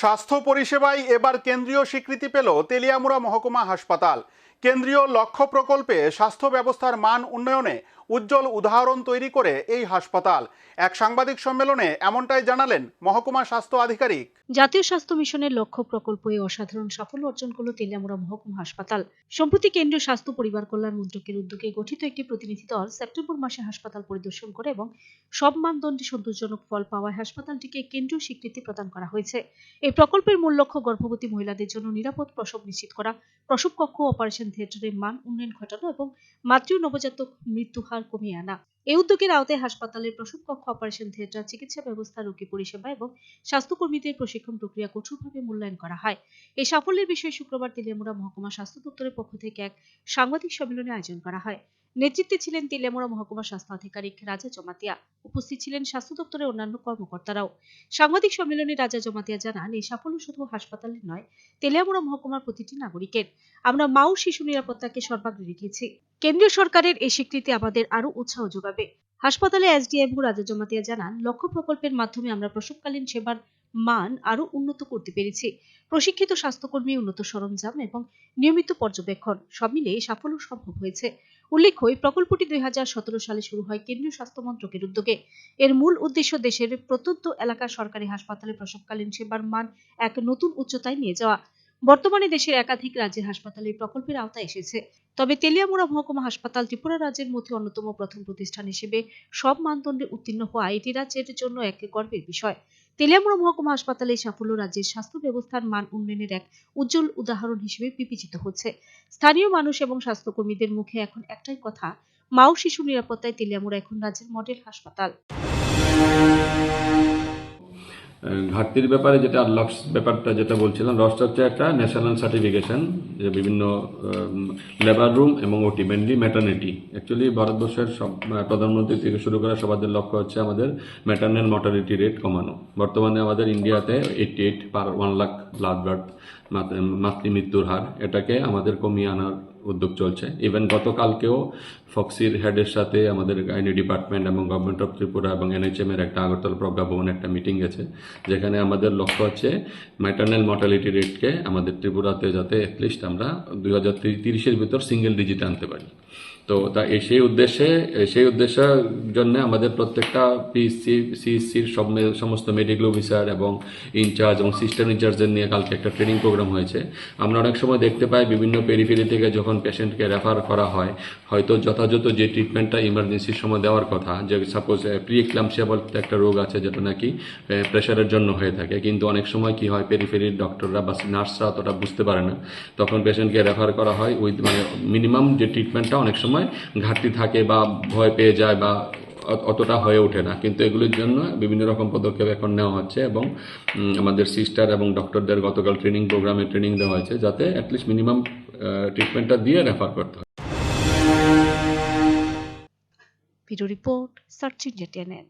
স্বাস্থ্য পরিষেবায় এবার কেন্দ্রীয় স্বীকৃতি পেল তেলিয়ামুড়া মহকুমা হাসপাতাল। কেন্দ্রীয় লক্ষ্য প্রকল্পে স্বাস্থ্য ব্যবস্থার মান উন্নয়নে উজ্জ্বল উদাহরণ তৈরি করে এই হাসপাতাল। এক সাংবাদিক সম্মেলনে এমনটাই জানালেন মহকুমা স্বাস্থ্য আধিকারিক। জাতীয় স্বাস্থ্য মিশনের লক্ষ্য প্রকল্প এ অসাধারণ সাফল্য অর্জন করল তেলিয়ামুড়া মহকুমা হাসপাতাল। সম্প্রতি কেন্দ্রীয় স্বাস্থ্য পরিবার কল্যাণ মন্ত্রকের উদ্যোগে গঠিত একটি প্রতিনিধি দল সেপ্টেম্বর মাসে হাসপাতাল পরিদর্শন করে এবং সব মানদণ্ডে সন্তোষজনক ফল পাওয়ায় হাসপাতালটিকে কেন্দ্রীয় স্বীকৃতি প্রদান করা হয়েছে। এই প্রকল্পের মূল লক্ষ্য গর্ভবতী মহিলাদের জন্য নিরাপদ প্রসব নিশ্চিত করা, প্রসব কক্ষ অপারেশন থিয়েটারের মান উন্নয়ন ঘটানো এবং মাতৃ নবজাতক মৃত্যু হার কমিয়ে আনা। এই উদ্যোগের আওতায় হাসপাতালের প্রসব কক্ষ অপারেশন থিয়েটার চিকিৎসা ব্যবস্থা, রোগী পরিষেবা এবং স্বাস্থ্যকর্মীদের প্রশিক্ষণ প্রক্রিয়া কঠোরভাবে মূল্যায়ন করা হয়। এই সাফল্যের বিষয়ে শুক্রবার তেলিয়ামুড়া মহকুমা স্বাস্থ্য দপ্তরের পক্ষ থেকে এক সাংবাদিক সম্মেলনে আয়োজন করা হয়। নেতৃত্বে ছিলেন তেলিয়ামুড়া মহকুমা স্বাস্থ্য আধিকারিক রাজা জমাতিয়া। উপস্থিত ছিলেন স্বাস্থ্য দপ্তরের অন্যান্য কর্মকর্তারাও। সাংবাদিক সম্মেলনে রাজা জমাতিয়া জানান, এই সাফল্য শুধু হাসপাতালের নয় তেলিয়ামুড়া মহকুমার প্রতিটি নাগরিকের। আমরা মা ও শিশু নিরাপত্তাকে সর্বাগ্রে রেখেছি। কেন্দ্রীয় সরকারের এই স্বীকৃতি আমাদের আরও উৎসাহ যোগাবে। হাসপাতালে এসডিএম রাজা জমাতিয়া জানান, লক্ষ্য প্রকল্পের মাধ্যমে আমরা প্রসবকালীন সেবার মান আরও উন্নত করতে পেরেছি। প্রশিক্ষিত স্বাস্থ্যকর্মী উন্নত সরঞ্জাম এবং নিয়মিত পর্যবেক্ষণ সব মিলিয়ে সাফল্য সম্ভব হয়েছে। উল্লেখ্য, এই প্রকল্পটি দুই সালে শুরু হয় কেন্দ্রীয় স্বাস্থ্য মন্ত্রকের উদ্যোগে। এর মূল উদ্দেশ্য দেশের প্রত্যন্ত এলাকার সরকারি হাসপাতালে প্রসবকালীন সেবার মান এক নতুন উচ্চতায় নিয়ে যাওয়া। বর্তমানে দেশের একাধিক রাজ্যের হাসপাতালে প্রকল্পের আওতায় এসেছে। তবে তেলিয়ামুড়া মহকুমা হাসপাতাল ত্রিপুরা রাজ্যের মধ্যে অন্যতম প্রথম প্রতিষ্ঠান হিসেবে সব মানদণ্ডে উত্তীর্ণ হওয়া এটি রাজ্যের জন্য এক গর্বের বিষয়। তেলিয়ামুড়া মহকুমা হাসপাতালে সাফল্য রাজ্যের স্বাস্থ্য ব্যবস্থার মান উন্নয়নের এক উজ্জ্বল উদাহরণ হিসেবে বিবেচিত হচ্ছে। স্থানীয় মানুষ এবং স্বাস্থ্যকর্মীদের মুখে এখন একটাই কথা মা ও শিশু নিরাপত্তায় তেলিয়ামুড়া এখন রাজ্যের মডেল হাসপাতাল। ঘাটতির ব্যাপারে যেটা আনলক্স ব্যাপারটা যেটা বলছিলাম রসটা হচ্ছে একটা ন্যাশনাল সার্টিফিকেশন যে বিভিন্ন লেবার রুম এবং ওটি মেনলি ম্যাটার্নিটি অ্যাকচুয়ালি ভারতবর্ষের সব প্রধানমন্ত্রী থেকে শুরু করে সবাদের লক্ষ্য হচ্ছে আমাদের ম্যাটার্নাল মর্টালিটি রেট কমানো। বর্তমানে আমাদের ইন্ডিয়াতে eighty eight per one lakh blood birth মাতৃ মৃত্যুর হার। এটাকে আমাদের কমিয়ে আনার উদ্যোগ চলছে। ইভেন গতকালকেও ফক্সির হেডের সাথে আমাদের আইনি ডিপার্টমেন্ট এবং গভর্নমেন্ট অফ ত্রিপুরা এবং এনএইচএম এর একটা আগরতলা প্রজ্ঞা ভবনে একটা মিটিং গেছে, যেখানে আমাদের লক্ষ্য হচ্ছে ম্যাটার্নাল মর্টালিটি রেটকে আমাদের ত্রিপুরাতে যাতে অ্যাটলিস্ট আমরা দুই হাজার তিরিশের ভিতর সিঙ্গেল ডিজিট আনতে পারি। তো তা সেই উদ্দেশ্যে সেই উদ্দেশ্যের জন্য আমাদের প্রত্যেকটা পিসি সিসির সব সমস্ত মেডিকেল অফিসার এবং ইনচার্জ এবং সিস্টেম ইনচার্জদের নিয়ে কালকে একটা ট্রেনিং প্রোগ্রাম হয়েছে। আমরা অনেক সময় দেখতে পাই বিভিন্ন পেরিফেরি থেকে যখন পেশেন্টকে রেফার করা হয়, হয়তো যথাযথ যে ট্রিটমেন্টটা ইমার্জেন্সির সময় দেওয়ার কথা, যে সাপোজ প্রি এক্লামসিয়া বলতে একটা রোগ আছে যেটা নাকি প্রেশারের জন্য হয়ে থাকে। কিন্তু অনেক সময় কি হয় পেরিফেরির ডক্টররা বা নার্সরা অতটা বুঝতে পারে না। তখন পেশেন্টকে রেফার করা হয় উইথ মানে মিনিমাম যে ট্রিটমেন্টটা অনেক সময় ঘাটতি থাকে বা ভয় পেয়ে যায় বা অতটা হয়ে ওঠে না। কিন্তু এগুলির জন্য বিভিন্ন রকম পদক্ষেপ এখন নেওয়া হচ্ছে এবং আমাদের সিস্টার এবং ডক্টরদের গতকাল ট্রেনিং প্রোগ্রামে ট্রেনিং দেওয়া হয়েছে যাতে অ্যাটলিস্ট মিনিমাম ট্রিটমেন্টটা দিয়ে রেফার করতে হয়। Video report search টেনেন